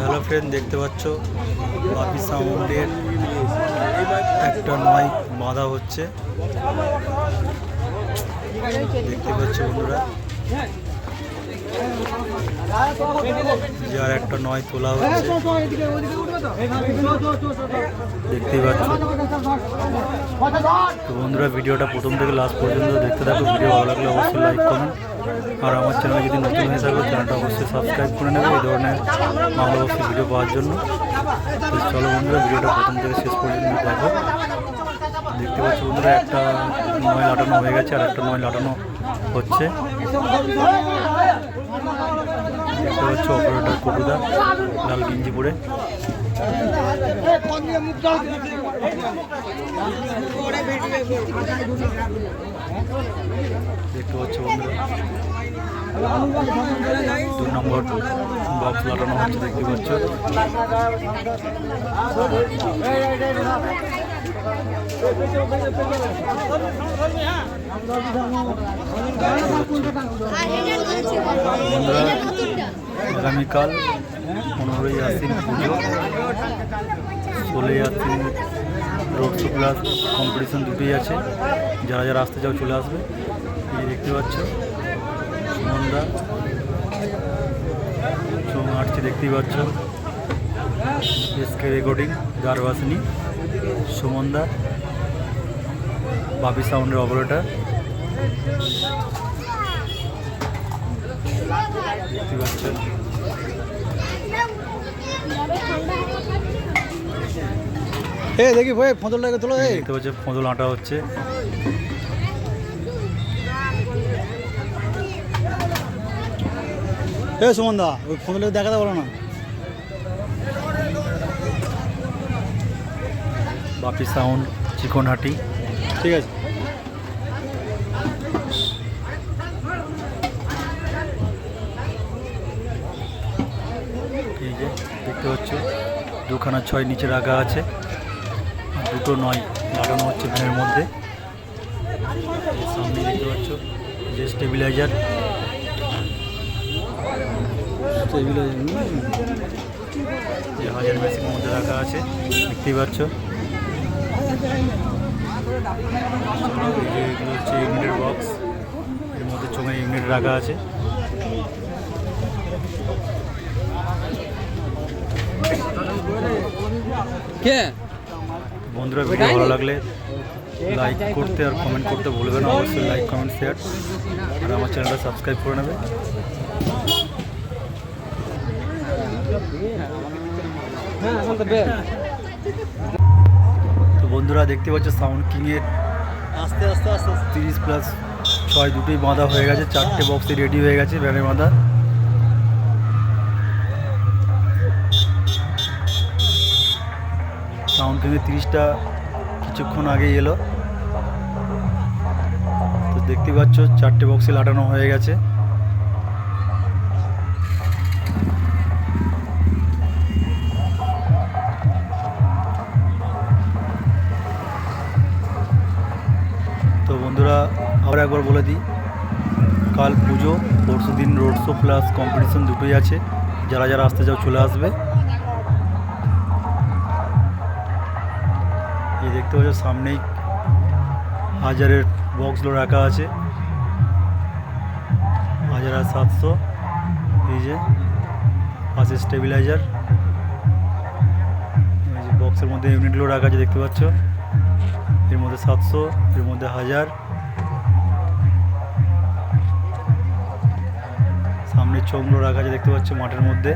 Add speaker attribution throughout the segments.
Speaker 1: Hello friend দেখতে পাচ্ছ? বাপি সাউন্ডের একটা নয় বাঁধা হচ্ছে। দেখতে পাচ্ছ বন্ধুরা? যে আর একটা নয় তোলা হচ্ছে। দেখতেই পাচ্ছ। বন্ধুরা, ভিডিওটা প্রথম থেকে লাস্ট পর্যন্ত দেখতে থাকো ভিডিও ভালো লাগলে অবশ্যই লাইক করুন আর আমার চ্যানেল যদি নতুন হয়ে থাকো চ্যানেলটা অবশ্যই সাবস্ক্রাইব করে নেবে এই ধরনের বাংলা ভিডিও পাওয়ার জন্য। তো চলো বন্ধুরা, ভিডিওটা প্রথম থেকে শেষ পর্যন্ত দেখো। দেখতে পাচ্ছ বন্ধুরা, একটা নয় লাটানো হয়ে গেছে আর একটা নয় লাটানো হচ্ছে। দেখতে পাচ্ছ অপারেটার কটুদা লাল গেঞ্জি পরে। দেখতে পাচ্ছ বন্ধুরা, দু নম্বর বক্স লাগানো হচ্ছে, দেখতে পাচ্ছ। আগামীকাল পনেরোই আশ্বিন পুজো। ষোলোই আশ্বিন রোড শো প্লাস কম্পিটিশন দুটোই আছে। যারা যারা আসতে চাও চলে আসবে। এই দেখতে পাচ্ছ সুমনদা চোখ আটছে দেখতেই পাচ্ছ। এসকে রেকর্ডিং গারবাসিনী। সুমনদা বাপি সাউন্ডের অপারেটার। দেখতে
Speaker 2: এ দেখি ভাই ফোঁদলটাকে তোলো এই।
Speaker 1: দেখতে পাচ্ছ ফোঁদল আটা হচ্ছে।
Speaker 2: এ সুমন দা ওই ফোঁদলটাকে দেখাতে বলো না।
Speaker 1: বাপি সাউন্ড চিকনহাটি।
Speaker 2: ঠিক আছে।
Speaker 1: এই যে দেখতে পাচ্ছ দুখানা ছয় নিচে রাখা আছে আর দুটো নয় লাগানো হচ্ছে ভ্যানের মধ্যে। সামনে দেখতে পাচ্ছ যে স্টেবিলাইজার।
Speaker 2: টেবিলে
Speaker 1: যে হাজার মেশিনের মধ্যে রাখা আছে দেখতেই পাচ্ছ। হচ্ছে ইউনিটের বক্স এর মধ্যে ইউনিট রাখা আছে
Speaker 2: কে?
Speaker 1: বন্ধুরা ভিডিও ভালো লাগলে লাইক করতে আর কমেন্ট করতে ভুলবে না। অবশ্যই লাইক কমেন্ট শেয়ার আর আমার চ্যানেলটা সাবস্ক্রাইব করে নেবে।
Speaker 2: হ্যাঁ এখন তো
Speaker 1: বন্ধুরা দেখতে পাচ্ছ সাউন্ড কিংয়ের
Speaker 2: আস্তে আস্তে আস্তে।
Speaker 1: তিরিশ প্লাস ছয় দুটোই বাঁধা হয়ে গেছে চারটে বক্সে রেডি হয়ে গেছে ব্যানের বাঁধা। সাউন্ড কিংয়ের তিরিশটা কিছুক্ষণ আগেই এলো। তো দেখতে পাচ্ছ চারটে বক্সে লাটানো হয়ে গেছে। বন্ধুরা, আবার একবার বলে দিই, কাল পুজো, পরশু দিন রোড শো প্লাস কম্পিটিশন দুটোই আছে। যারা যারা আসতে চাও চলে আসবে। এই দেখতে পাচ্ছ, সামনেই হাজারের বক্সগুলো রাখা আছে। হাজার আর সাতশো, এই যে পাশে স্টেবিলাইজার বক্সের মধ্যে ইউনিটগুলো রাখা আছে, দেখতে পাচ্ছ। এর মধ্যে সাতশো, এর মধ্যে হাজার। সামনে চোঙগুলো রাখা আছে, দেখতে পাচ্ছ মাঠের মধ্যে।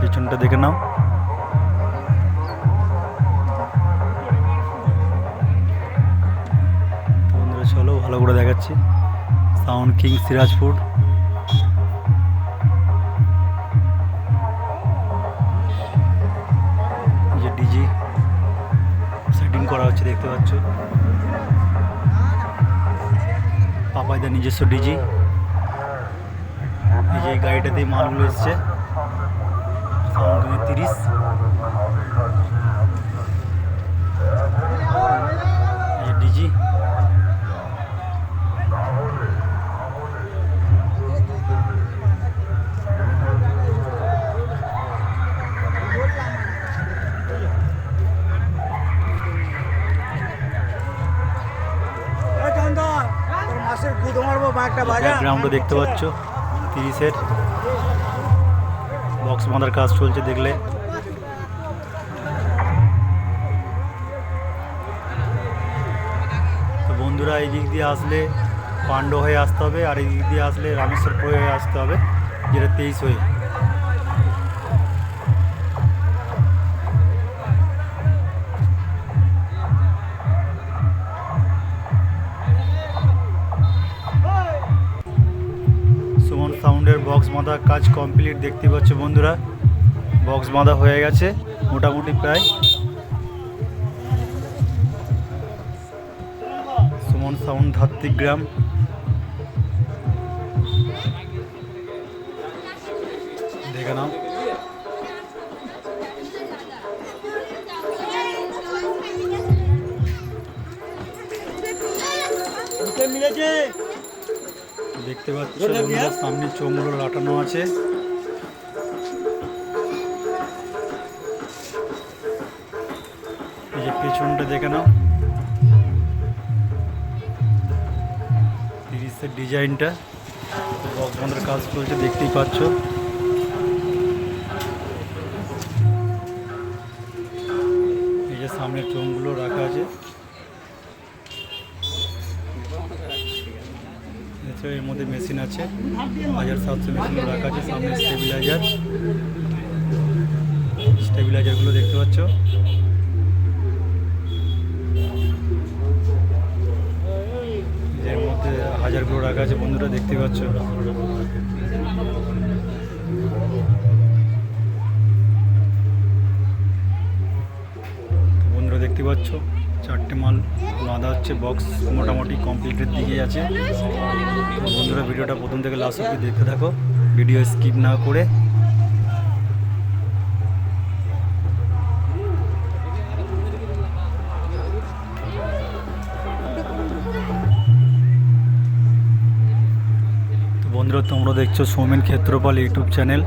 Speaker 1: পেছনটা দেখে নাও। চলো ভালো করে দেখাচ্ছি। Sound king Sirajpur. দেখতে পাচ্ছ। পাপাইদার নিজস্ব ডিজি। এই যে এই গাড়িটাতেই মালগুলো এসছে। তিরিশ। ডিজি। ব্যাকগ্রাউন্ডও দেখতে পাচ্ছ, তিরিশের বক্স বাঁধার কাজ চলছে দেখলে। তো বন্ধুরা, এই দিক দিয়ে আসলে পাণ্ড হয়ে আসতে হবে, আর এই দিক দিয়ে আসলে রামেশ্বরপুর হয়ে আসতে হবে, যেটা তেইশ হয়ে। বাঁধা কাজ কমপ্লিট দেখতে পাচ্ছ বন্ধুরা। বক্স বাঁধা হয়ে গেছে, মোটামুটি প্রায়। সুমন সাউন্ড ধাত্রিগ্রাম দেখে নাও। দেখতে পাচ্ছ বন্ধুরা সামনে চোঙগুলো লাটানো আছে। এই যে পেছনটা দেখে নাও। তিরিশের ডিজাইনটা বন্ধের কাজ চলছে, দেখতেই পাচ্ছ। এই যে সামনে চোঙগুলো রাখা আছে। এছাড়া এর মধ্যে মেশিন আছে। হাজার সাতশো মেশিন রাখা আছে, সামনে স্টেবিলাইজার স্টেবিলাইজারগুলো দেখতে পাচ্ছ। এর মধ্যে হাজারগুলো রাখা আছে, বন্ধুরা, দেখতে পাচ্ছ। বন্ধুরা, দেখতে পাচ্ছ। চারটে মাল বাঁধা হচ্ছে বক্স মোটামুটি কমপ্লিটের দিকে আছে। বন্ধুরা, ভিডিওটা প্রথম থেকে লাস্ট অব্দি দেখতে থাকো। ভিডিও স্কিপ না করে। বন্ধুরা, তোমরা দেখছ সৌমেন ক্ষেত্রপাল ইউটিউব চ্যানেল